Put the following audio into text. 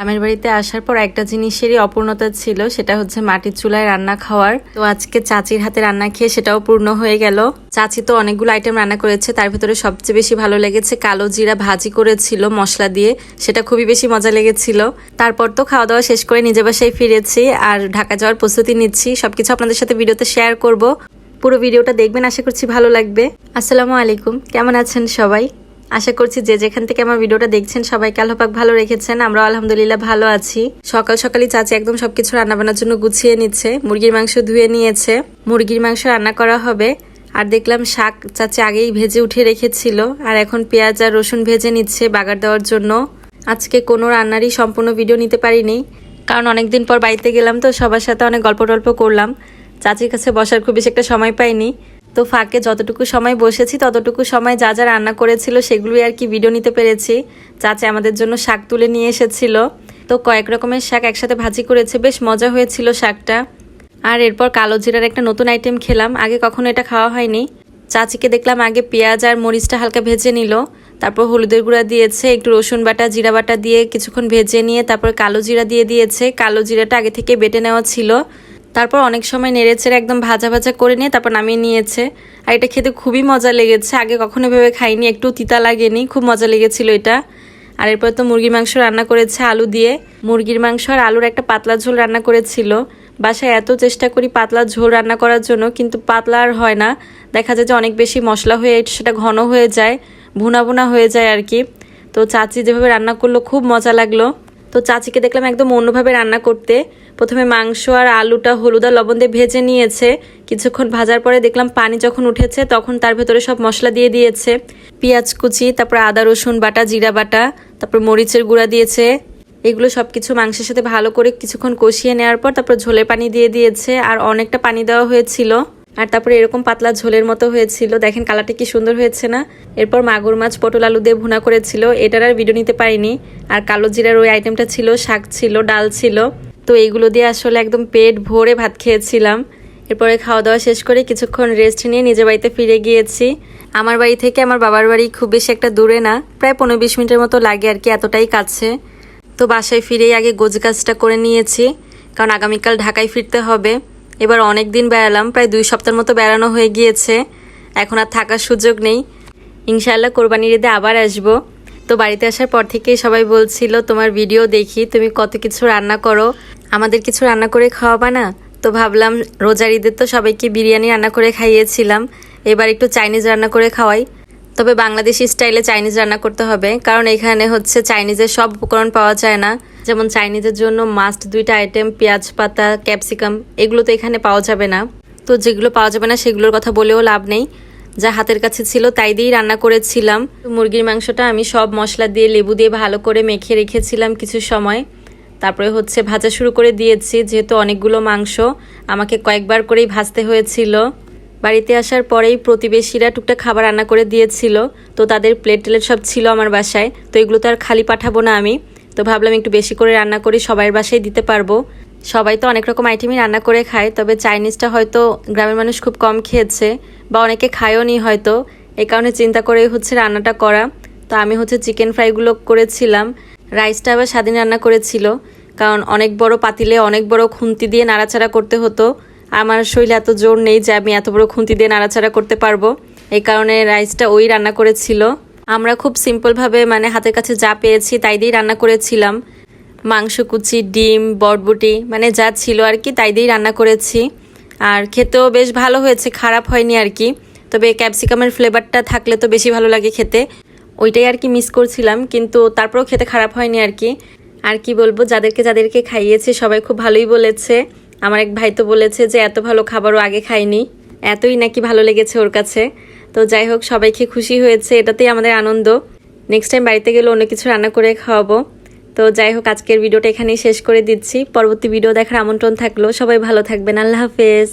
গ্রামের বাড়িতে আসার পর একটা জিনিসেরই অপূর্ণতা ছিল, সেটা হচ্ছে মাটির চুলায় রান্না খাওয়ার। তো আজকে চাচির হাতে রান্না খেয়ে সেটাও পূর্ণ হয়ে গেল। চাচি তো অনেকগুলো আইটেম রান্না করেছে, তার ভিতরে সবচেয়ে বেশি ভালো লেগেছে কালো জিরা ভাজি করেছিল মশলা দিয়ে, সেটা খুবই বেশি মজা লেগেছিল। তারপর তো খাওয়া দাওয়া শেষ করে নিজে বাসায় ফিরেছি আর ঢাকা যাওয়ার প্রস্তুতি নিচ্ছি। সবকিছু আপনাদের সাথে ভিডিওতে শেয়ার করব। পুরো ভিডিওটা দেখবেন, আশা করছি ভালো লাগবে। আসসালামু আলাইকুম, কেমন আছেন সবাই? আশা করছি যে যেখান থেকে আমার ভিডিওটা দেখছেন সবাই কালহপাক ভালো রেখেছেন। আমরা আলহামদুলিল্লাহ ভালো আছি। সকাল সকালই চাচি একদম সবকিছু রান্না বান্নার জন্য গুছিয়ে নিচ্ছে, মুরগির মাংস ধুয়ে নিয়েছে। মুরগির মাংস রান্না করা হবে। আর দেখলাম শাক চাচি আগেই ভেজে উঠে রেখেছিল, আর এখন পেঁয়াজ আর রসুন ভেজে নিচ্ছে বাগার দেওয়ার জন্য। আজকে কোনো রান্নারই সম্পূর্ণ ভিডিও নিতে পারিনি, কারণ অনেকদিন পর বাড়িতে গেলাম তো সবার সাথে অনেক গল্প টল্প করলাম। চাচির কাছে বসার খুব বেশি একটা সময় পাইনি। তো ফাঁকে যতটুকু সময় বসেছি, ততটুকু সময় যা যা রান্না করেছিল সেগুলোই আর কি ভিডিও নিতে পেরেছি। চাচি আমাদের জন্য শাক তুলে নিয়ে এসেছিল। তো কয়েক রকমের শাক একসাথে ভাজি করেছে, বেশ মজা হয়েছিল শাকটা। আর এরপর কালো জিরার একটা নতুন আইটেম খেলাম, আগে কখনো এটা খাওয়া হয়নি। চাচিকে দেখলাম আগে পেঁয়াজ আর মরিচটা হালকা ভেজে নিল। তারপর হলুদের গুঁড়া দিয়েছে, একটু রসুন বাটা, জিরা বাটা দিয়ে কিছুক্ষণ ভেজে নিয়ে তারপর কালো জিরা দিয়ে দিয়েছে। কালো জিরাটা আগে থেকে বেটে নেওয়া ছিল। তারপর অনেক সময় নেড়েচেড়ে একদম ভাজা ভাজা করে নিয়ে তারপর নামিয়ে নিয়েছে। আর এটা খেতে খুবই মজা লেগেছে। আগে কখনো ভেবে খাইনি, একটু তিতা লাগেনি, খুব মজা লেগেছিল এটা। আর এরপর তো মুরগির মাংস রান্না করেছে আলু দিয়ে। মুরগির মাংস আর আলুর একটা পাতলা ঝোল রান্না করেছিল। বাসায় এত চেষ্টা করি পাতলা ঝোল রান্না করার জন্য, কিন্তু পাতলা আর হয় না। দেখা যায় যে অনেক বেশি মশলা হয়ে সেটা ঘন হয়ে যায়, ভুনা ভুনা হয়ে যায় আর কি। তো চাচি যেভাবে রান্না করল, খুব মজা লাগল। তো চাচিকে দেখলাম একদম অন্যভাবে রান্না করতে। প্রথমে মাংস আর আলুটা হলুদ আর লবণ দিয়ে ভেজে নিয়েছে। কিছুক্ষণ ভাজার পরে দেখলাম পানি যখন উঠেছে তখন তার ভেতরে সব মশলা দিয়ে দিয়েছে। পেঁয়াজ কুচি, তারপর আদা, রসুন বাটা, জিরা বাটা, তারপর মরিচের গুঁড়া দিয়েছে। এগুলো সব কিছু মাংসের সাথে ভালো করে কিছুক্ষণ কষিয়ে নেওয়ার পর তারপর ঝোলের পানি দিয়ে দিয়েছে আর অনেকটা পানি দেওয়া হয়েছিল। আর তারপরে এরকম পাতলা ঝোলের মতো হয়েছিল। দেখেন কালারটা কি সুন্দর হয়েছে না? এরপর মাগুর মাছ, পটল আলু দিয়ে ভুনা করেছিল। এটার আর ভিডিও নিতে পারিনি। আর কালো জিরার ওই আইটেমটা ছিল, শাক ছিল, ডাল ছিল। তো এইগুলো দিয়ে আসলে একদম পেট ভরে ভাত খেয়েছিলাম। এরপরে খাওয়া দাওয়া শেষ করে কিছুক্ষণ রেস্ট নিয়ে নিজের বাড়িতে ফিরে গিয়েছি। আমার বাড়ি থেকে আমার বাবার বাড়ি খুব বেশি একটা দূরে না। প্রায় পনেরো বিশ মিনিটের মতো লাগে আর কি, এতটাই কাছে। তো বাসায় ফিরেই আগে গোজ কাজটা করে নিয়েছি। কারণ আগামীকাল ঢাকায় ফিরতে হবে। এবার অনেক দিন বেড়ালাম, প্রায় দুই সপ্তাহের মতো বেড়ানো হয়ে গিয়েছে। এখন আর থাকার সুযোগ নেই। ইনশাআল্লাহ কোরবানির ঈদে আবার আসব। তো বাড়িতে আসার পর থেকেই সবাই বলছিল, তোমার ভিডিও দেখি, তুমি কত কিছু রান্না করো? আমাদের কিছু রান্না করে খাওয়াবা না? তো ভাবলাম, রোজার ঈদের তো সবাইকে বিরিয়ানি রান্না করে খাইয়েছিলাম। এবার একটু চাইনিজ রান্না করে খাওয়াই। তবে বাংলাদেশি স্টাইলে চাইনিজ রান্না করতে হবে, কারণ এখানে হচ্ছে চাইনিজের সব উপকরণ পাওয়া যায় না। যেমন চাইনিজের জন্য মাস্ট দুইটা আইটেম পেঁয়াজ, পাতা ক্যাপসিকাম এগুলো তো এখানে পাওয়া যাবে না। তো যেগুলো পাওয়া যাবে না, সেগুলোর কথা বলেও লাভ নেই। যা হাতের কাছে ছিল, তাই দিয়েই রান্না করেছিলাম। মুরগির মাংসটা আমি সব মশলা দিয়ে, লেবু দিয়ে ভালো করে মেখে রেখেছিলাম কিছু সময়। তারপরে হচ্ছে ভাজা শুরু করে দিয়েছি, যেহেতু অনেকগুলো মাংস আমাকে কয়েকবার করেই ভাজতে হয়েছিল। বাড়িতে আসার পরেই প্রতিবেশীরা টুকটাক খাবার রান্না করে দিয়েছিল। তো তাদের প্লেট টেলেট সব ছিল আমার বাসায়। তো এগুলো তো আর খালি পাঠাবো না আমি। তো ভাবলাম একটু বেশি করে রান্না করি সবার বাসায় দিতে পারব। সবাই তো অনেক রকম আইটেমই রান্না করে খায়, তবে চাইনিজটা হয়তো গ্রামের মানুষ খুব কম খেয়েছে বা অনেকে খায়ও নি হয়তো। এই কারণে চিন্তা করেই হচ্ছে রান্নাটা করা। তো আমি হচ্ছে চিকেন ফ্রাইগুলো করেছিলাম। রাইসটা আবার স্বাধীন রান্না করেছিল, কারণ অনেক বড় পাতিলে অনেক বড় খুন্তি দিয়ে নাড়াচাড়া করতে হতো। আমার শরীরে এত জোর নেই যে আমি এত বড় খুন্তি দিয়ে নাড়াচাড়া করতে পারব। এই কারণে রাইসটা ওই রান্না করেছিল। আমরা খুব সিম্পলভাবে মানে হাতের কাছে যা পেয়েছি তাই দিয়েই রান্না করেছিলাম। মাংস, কুচি, ডিম বটবুটি মানে যা ছিল আর কি তাই দিয়েই রান্না করেছি। আর খেতেও বেশ ভালো হয়েছে, খারাপ হয়নি আর কি। তবে ক্যাপসিকামের ফ্লেভারটা থাকলে তো বেশি ভালো লাগে খেতে। ওইটাই আর কি মিস করছিলাম, কিন্তু তারপরেও খেতে খারাপ হয়নি আর কি। আর কি বলব, যাদেরকে যাদেরকে খাইয়েছে সবাই খুব ভালোই বলেছে। আমার এক ভাই তো বলেছে যে, এত ভালো খাবারও আগে খাইনি। এতই নাকি ভালো লেগেছে ওর কাছে। তো যাই হোক, সবাইকে খুশি হয়েছে, এটাতেই আমাদের আনন্দ। নেক্সট টাইম বাড়িতে গেলে অন্য কিছু রান্না করে খাওয়াবো। তো যাই হোক, আজকের ভিডিওটা এখানেই শেষ করে দিচ্ছি। পরবর্তী ভিডিও দেখার আমন্ত্রণ থাকল। সবাই ভালো থাকবেন। আল্লাহ হাফেজ।